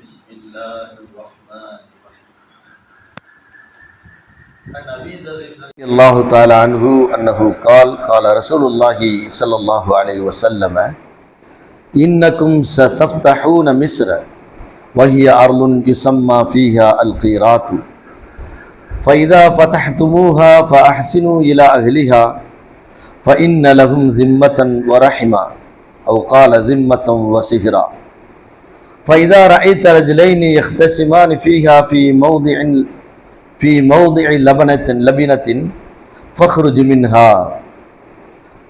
بسم الله الرحمن الرحيم. عن أبي ذر رضي الله تعالى عنه أنه قال قال رسول الله صلى الله عليه وسلم إنكم ستفتحون مصر وهي أرض يسمى فيها القيرات فإذا فتحتموها فأحسنوا إلى أهلها فإن لهم ذمة ورحمة. أو قال ذمة وسهرا. فإذا رأيت رجلين يختصمان فيها في موضع في موضع لبنة لبنة فاخرج منها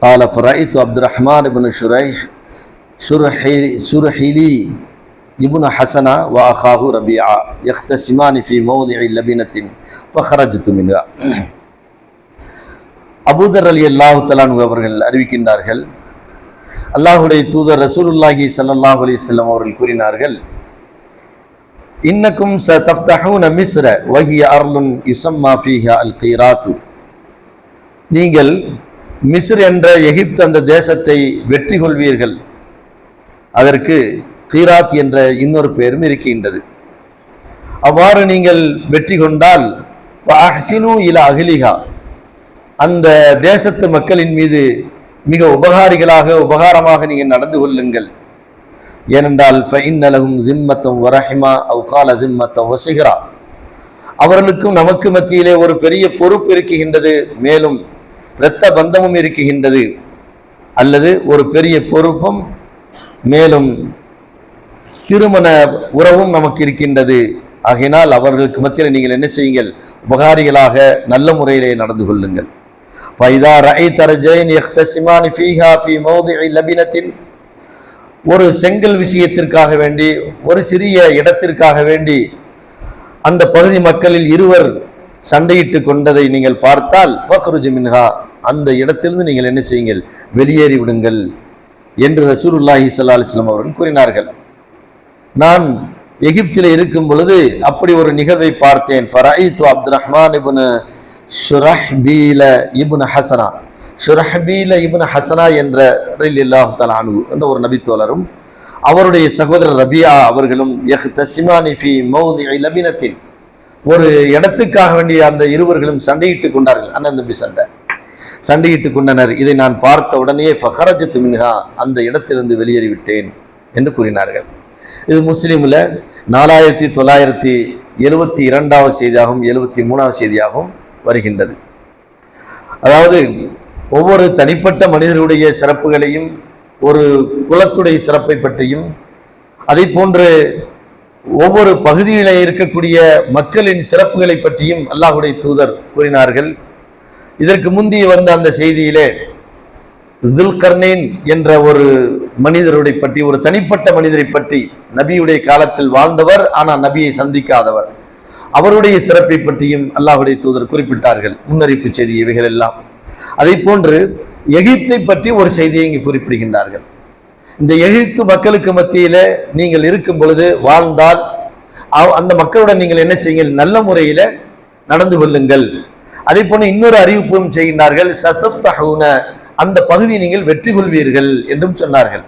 قال فرأيت عبد الرحمن بن شريح شرحي شرحيلي ابن حسن وأخاه ربيعة يختصمان في موضع لبنة فخرجت منها அபூதர் அலி அல்லாஹு தலான் அவர்கள் அறிவிக்கின்றார்கள் அல்லாஹுடைய தூதர் ரசூலுல்லாஹி சல்லாஹ் அலைஹி அவர்கள் கூறினார்கள் இன்னக்கும் ச தஃப்தஹூன மிஸ்ர வஹிய அர்லுன் யுசம்மா ஃபீஹா அல் கீராத்து. நீங்கள் மிஸ்ர் என்ற எகிப்து அந்த தேசத்தை வெற்றி கொள்வீர்கள். அதற்கு கீராத் என்ற இன்னொரு பெயரும் இருக்கின்றது. அவ்வாறு நீங்கள் வெற்றி கொண்டால் அஹ்சினு இல அகிலிகா அந்த தேசத்து மக்களின் மீது மிக உபகாரிகளாக உபகாரமாக நீங்கள் நடந்து கொள்ளுங்கள். ஏனென்றால் ஃபைன்னலகும் திம்மத்தம் வரஹிமா அவுகால திம்மத்தம் வசிகரா அவர்களுக்கும் நமக்கு மத்தியிலே ஒரு பெரிய பொறுப்பு இருக்குகின்றது மேலும் இரத்த பந்தமும் இருக்குகின்றது அல்லது ஒரு பெரிய பொறுப்பும் மேலும் திருமண உறவும் நமக்கு இருக்கின்றது. ஆகையினால் அவர்களுக்கு மத்தியில் நீங்கள் என்ன செய்யுங்கள்? உபகாரிகளாக நல்ல முறையிலே நடந்து கொள்ளுங்கள். ஃபைதா ரை தரஜைன் எஹ்தசிமானி ஃபீஹா ஃபி மௌதி லபினத்தின் ஒரு செங்கல் விஷயத்திற்காக வேண்டி ஒரு சிறிய இடத்திற்காக வேண்டி அந்த பகுதி மக்களில் இருவர் சண்டையிட்டு கொண்டதை நீங்கள் பார்த்தால் ஃபஹ்ருஜ் மின்ஹா அந்த இடத்திலிருந்து நீங்கள் என்ன செய்யுங்கள் வெளியேறி விடுங்கள் என்று ரசூலுல்லாஹி சல்லா அலிஸ்லாம் அவர்கள் கூறினார்கள். நான் எகிப்தில் இருக்கும் பொழுது அப்படி ஒரு நிகழ்வை பார்த்தேன். ஃபராயித்து அப்துல் ரஹ்மான் இபுன் ஷுரஹ்பீல இபுன் ஹசனா. ஷுரஹ்பீல இபுன் ஹசனா என்ற ரலியல்லாஹு தலானு என்ற ஒரு நபித்தோழரும் அவருடைய சகோதரர் ரபியா அவர்களும் எஹ் தசிமானி ஃபி மௌதி லபினத்தின். ஒரு இடத்துக்காக வேண்டிய அந்த இருவர்களும் சண்டையிட்டு கொண்டார்கள் அண்ணன் தம்பி சண்டை. சண்டையிட்டு கொண்டனர். இதை நான் பார்த்த உடனே ஃபஹரஜ் மின்ஹா அந்த இடத்திலிருந்து வெளியேறிவிட்டேன் என்று கூறினார்கள். இது முஸ்லீமில் நாலாயிரத்தி தொள்ளாயிரத்தி எழுபத்தி இரண்டாவது செய்தியாகவும் எழுபத்தி மூணாவது செய்தியாகவும் வருகின்றது. அதாவது ஒவ்வொரு தனிப்பட்ட மனிதருடைய சிறப்புகளையும் ஒரு குலத்துடைய சிறப்பை பற்றியும் அதை போன்று ஒவ்வொரு பகுதியிலே இருக்கக்கூடிய மக்களின் சிறப்புகளை பற்றியும் அல்லாஹுடைய தூதர் கூறினார்கள். இதற்கு முந்தைய வந்த அந்த செய்தியிலே துல்கர்னேன் என்ற ஒரு மனிதருடைய பற்றி ஒரு தனிப்பட்ட மனிதரை பற்றி நபியுடைய காலத்தில் வாழ்ந்தவர் ஆனால் நபியை சந்திக்காதவர். அவருடைய சிறப்பை பற்றியும் அல்லாஹுடைய தூதர் குறிப்பிட்டார்கள். முன்னறிப்பு செய்தி இவைகள் எல்லாம். அதை போன்று எகிப்தை பற்றி ஒரு செய்தியை இங்கு குறிப்பிடுகின்றார்கள். இந்த எகிப்து மக்களுக்கு மத்தியில நீங்கள் இருக்கும் பொழுது வாழ்ந்தால் அந்த மக்களுடன் நீங்கள் என்ன செய்யுங்கள் நல்ல முறையில நடந்து கொள்ளுங்கள். அதே போல இன்னொரு அறிவிப்பும் செய்கின்றார்கள் சத்தப்தஹூன அந்த பகுதியை நீங்கள் வெற்றி கொள்வீர்கள் என்றும் சொன்னார்கள்.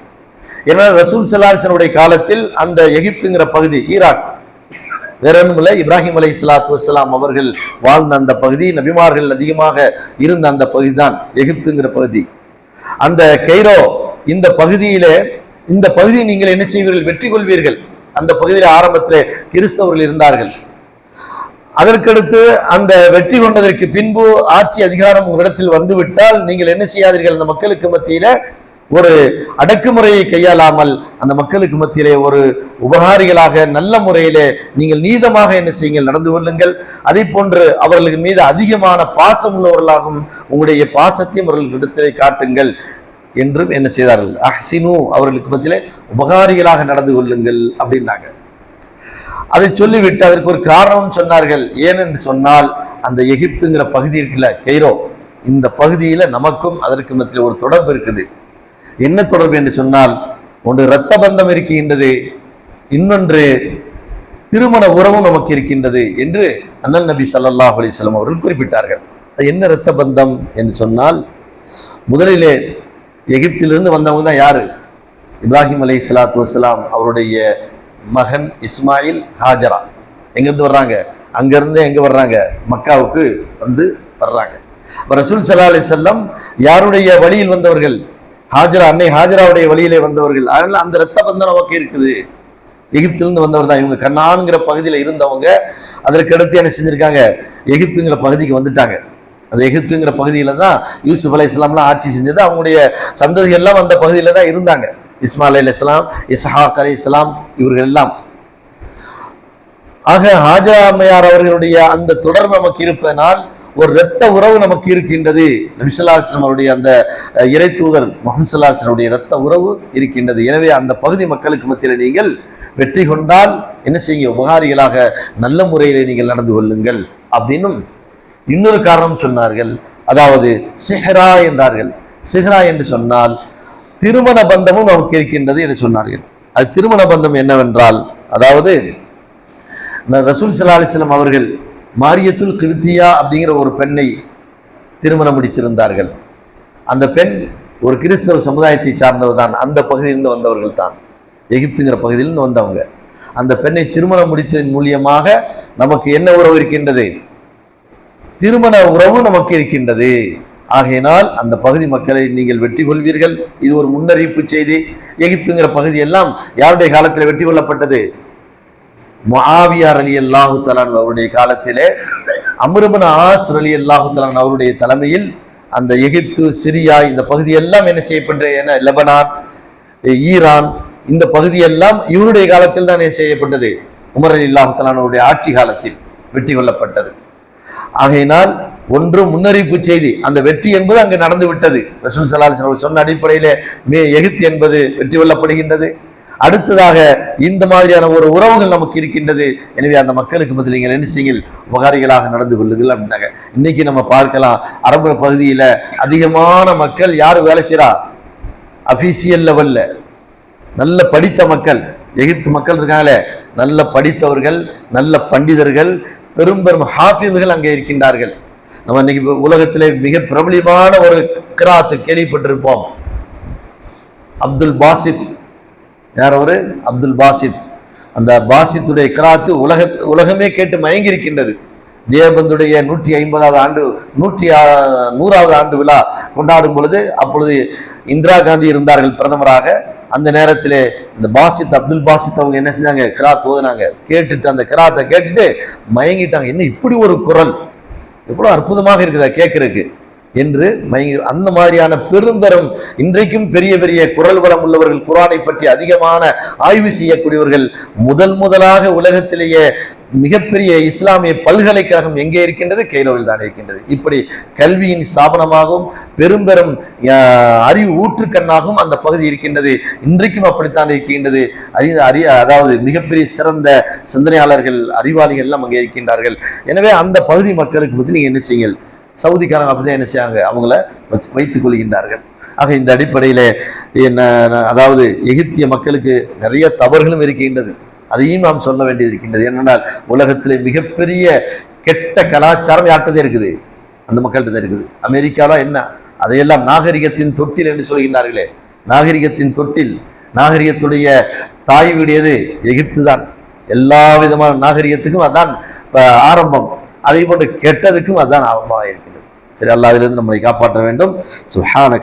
ஏன்னா ரசூல் சலாசனுடைய காலத்தில் அந்த எகிப்துங்கிற பகுதி ஈராக் வேற ஒன்றுமில்லை இப்ராஹிம் அலை சலாத்து வசலாம் அவர்கள் வாழ்ந்த அந்த பகுதி நபிமார்கள் அதிகமாக இருந்த அந்த பகுதி தான் எகிப்துங்கிற பகுதி. அந்த கெய்ரோ இந்த பகுதியிலே இந்த பகுதியை நீங்கள் என்ன செய்வீர்கள்? வெற்றி கொள்வீர்கள். அந்த பகுதியில் ஆரம்பத்தில் கிறிஸ்தவர்கள் இருந்தார்கள். அதற்கடுத்து அந்த வெற்றி கொண்டதற்கு பின்பு ஆட்சி அதிகாரம் உங்களிடத்தில் வந்துவிட்டால் நீங்கள் என்ன செய்யாதீர்கள்? அந்த மக்களுக்கு மத்தியில ஒரு அடக்குமுறையை கையாளாமல் அந்த மக்களுக்கு மத்தியிலே ஒரு உபகாரிகளாக நல்ல முறையிலே நீங்கள் நீதமாக என்ன செய்யுங்கள் நடந்து கொள்ளுங்கள். அதே போன்று அவர்களுக்கு மீது அதிகமான பாசம் உள்ளவர்களாகவும் உங்களுடைய பாசத்தையும் அவர்களிடத்திலே காட்டுங்கள் என்றும் என்ன செய்தார்கள். அஹ்சினு அவர்களுக்கு மத்தியிலே உபகாரிகளாக நடந்து கொள்ளுங்கள் அப்படின்னாங்க. அதை சொல்லிவிட்டு அதற்கு ஒரு காரணம் சொன்னார்கள். ஏனென்று சொன்னால் அந்த எகிப்துங்கிற பகுதி இருக்குல்ல கெய்ரோ. இந்த பகுதியில் நமக்கும் அதற்கு மத்தியில் ஒரு தொடர்பு இருக்குது. என்ன தொடர்பு என்று சொன்னால் ஒன்று இரத்த பந்தம் இருக்கின்றது இன்னொன்று திருமண உறவும் நமக்கு இருக்கின்றது என்று அண்ணல் நபி சல்லாஹ் அலிஸ்லாம் அவர்கள் குறிப்பிட்டார்கள். அது என்ன இரத்த பந்தம் என்று சொன்னால் முதலிலே எகிப்திலிருந்து வந்தவங்க தான் யாரு? இப்ராஹிம் அலை சலாத்து வலாம் அவருடைய மகன் இஸ்மாயில் ஹாஜரா. எங்கேருந்து வர்றாங்க? அங்கேருந்து எங்கே வர்றாங்க? மக்காவுக்கு வந்து வர்றாங்க. ரசூல் சல்லா அலி செல்லம் யாருடைய வழியில் வந்தவர்கள்? ஹாஜரா அன்னை ஹாஜராவுடைய வழியிலே வந்தவர்கள். அதனால அந்த ரத்த பந்தம் நமக்கு இருக்குது. எகிப்திலிருந்து வந்தவர் தான் இவங்க. கண்ணான்ங்கிற பகுதியில் இருந்தவங்க அதற்கு அடுத்து என்ன செஞ்சுருக்காங்க? எகிப்துங்கிற பகுதிக்கு வந்துட்டாங்க. அந்த எகிப்துங்கிற பகுதியில தான் யூசுப் அலை இஸ்லாம்லாம் ஆட்சி செஞ்சது. அவங்களுடைய சந்ததிகள்லாம் அந்த பகுதியில தான் இருந்தாங்க. இஸ்மாயில் அலி இஸ்லாம் இஸ்ஹாக் அலி இஸ்லாம் இவர்கள் எல்லாம். ஆக ஹாஜா அம்மையார் அவர்களுடைய அந்த தொடர்பு நமக்கு இருப்பதனால் ஒரு இரத்த உறவு நமக்கு இருக்கின்றது. நபிசல்லாசனம் அவருடைய அந்த இறை தூதர் முகமதுல்லாசனுடைய இரத்த உறவு இருக்கின்றது. எனவே அந்த பகுதி மக்களுக்கு மத்தியில் நீங்கள் வெற்றி கொண்டால் என்ன செய்யுங்க? உபகாரிகளாக நல்ல முறையில் நீங்கள் நடந்து கொள்ளுங்கள் அப்படின்னும் இன்னொரு காரணம் சொன்னார்கள். அதாவது சிஹரா என்றார்கள். சிஹரா என்று சொன்னால் திருமண பந்தமும் நமக்கு இருக்கின்றது என்று சொன்னார்கள். அது திருமண பந்தம் என்னவென்றால் அதாவது ரசூல் சல்லா அலிஸ்லாம் அவர்கள் மாரியத்துல் கிருத்தியா அப்படிங்கிற ஒரு பெண்ணை திருமணம் முடித்திருந்தார்கள். அந்த பெண் ஒரு கிறிஸ்தவ சமுதாயத்தை சார்ந்தவர் தான் அந்த பகுதியிலிருந்து வந்தவர்கள் தான் எகிப்துங்கிற பகுதியிலிருந்து வந்தவங்க. அந்த பெண்ணை திருமணம் முடித்ததன் மூலியமாக நமக்கு என்ன உறவு இருக்கின்றது? திருமண உறவு நமக்கு இருக்கின்றது. ஆகையினால் அந்த பகுதி மக்களை நீங்கள் வெற்றி கொள்வீர்கள். இது ஒரு முன்னறிவிப்பு செய்தி. எகிப்துங்கிற பகுதி எல்லாம் யாருடைய காலத்தில் வெற்றி கொள்ளப்பட்டது? முஆவியார் அலி அல்லாஹு தலான் அவருடைய காலத்திலே அம்ருபன் ஆஸ் அலி அல்லாஹு தலான் அவருடைய தலைமையில் அந்த எகிப்து சிரியா இந்த பகுதியெல்லாம் என்ன செய்யப்பட்ட என லெபனான் ஈரான் இந்த பகுதியெல்லாம் இவருடைய காலத்தில் தான் என்ன செய்யப்பட்டது? உமர் அலி அல்லாஹு தலானுடைய ஆட்சி காலத்தில் வெற்றி கொள்ளப்பட்டது. ஆகையினால் ஒன்று முன்னறிவிப்பு செய்தி அந்த வெற்றி என்பது அங்கு நடந்து விட்டது ரசூல் சலாஹ் சொன்ன அடிப்படையிலே மே எகிப்து என்பது வெற்றி கொள்ளப்படுகின்றது. அடுத்ததாக இந்த மாதிரியான ஒரு உறவுகள் நமக்கு இருக்கின்றது. எனவே அந்த மக்களுக்கு பதில் நீங்கள் என்ன செய்யுங்கள்? உபகாரிகளாக நடந்து கொள்ளுங்கள் அப்படின்னாங்க. இன்னைக்கு நம்ம பார்க்கலாம் அரபு பகுதியில அதிகமான மக்கள் யார் வேலை செய்கிறா அபிஷியல் லெவல்ல. நல்ல படித்த மக்கள் எகிப்து மக்கள் இருக்காங்களே நல்ல படித்தவர்கள் நல்ல பண்டிதர்கள் பெரும் பெரும் அங்கே இருக்கின்றார்கள். நம்ம இன்னைக்கு உலகத்திலே மிக பிரபலியமான ஒரு கிராத்து கேள்விப்பட்டிருப்போம். அப்துல் பாசித் யார் அவர்? அப்துல் பாசித் அந்த பாசித்துடைய கிராத்து உலக உலகமே கேட்டு மயங்கி இருக்கின்றது தேவபந்துடைய நூற்றி ஐம்பதாவது ஆண்டு நூற்றி நூறாவது ஆண்டு விழா கொண்டாடும் பொழுது அப்பொழுது இந்திரா காந்தி இருந்தார்கள் பிரதமராக. அந்த நேரத்தில் இந்த பாசித் அப்துல் பாசித் அவங்க என்ன செஞ்சாங்க? கிராத் ஓதுனாங்க. கேட்டுட்டு அந்த கிராத்தை கேட்டுட்டு மயங்கிட்டாங்க. என்ன இப்படி ஒரு குரல்? எவ்வளோ அற்புதமாக இருக்குதா கேட்கறதுக்கு. என்று மயங்கி அந்த மாதிரியான பெருந்தரம் இன்றைக்கும் பெரிய பெரிய குரல் வளம் உள்ளவர்கள் குரானை பற்றி அதிகமான ஆய்வு செய்யக்கூடியவர்கள் முதல் முதலாக உலகத்திலேயே மிகப்பெரிய இஸ்லாமிய பல்கலைக்கழகம் எங்கே இருக்கின்றது? கைரோவில் தான் இருக்கின்றது. இப்படி கல்வியின் ஸ்தாபனமாகவும் பெரும்பெரும் அறிவு ஊற்றுக்கண்ணாகவும் அந்த பகுதி இருக்கின்றது. இன்றைக்கும் அப்படித்தான் இருக்கின்றது. அறி அறி அதாவது மிகப்பெரிய சிறந்த சிந்தனையாளர்கள் அறிவாளிகள் எல்லாம் அங்கே இருக்கின்றார்கள். எனவே அந்த பகுதி மக்களுக்கு பற்றி நீங்கள் என்ன செய்யுங்கள் சவுதிக்காரங்க அப்படிதான் என்ன செய்யாங்க அவங்கள வைத்துக் கொள்கின்றார்கள். ஆக இந்த அடிப்படையில் என்ன அதாவது எகிப்திய மக்களுக்கு நிறைய தவறுகளும் இருக்கின்றது. அதையும் நாம் சொல்ல வேண்டியது இருக்கின்றது. என்னென்னால் உலகத்திலே மிகப்பெரிய கெட்ட கலாச்சாரம் யார்கிட்ட இருக்குது? அந்த மக்கள்கிட்ட தான் இருக்குது. அமெரிக்காவில் என்ன? அதையெல்லாம் நாகரிகத்தின் தொட்டில் என்று சொல்கின்றார்களே. நாகரிகத்தின் தொட்டில் நாகரிகத்துடைய தாய் வீடியது எகிப்து தான் எல்லா விதமான நாகரிகத்துக்கும் அதான் ஆரம்பம். அதே போன்று கெட்டதுக்கும் அதான் ஆபமாக இருக்கிறது சரி அல்லாவிலிருந்து நம்மளை காப்பாற்ற வேண்டும். சுஹான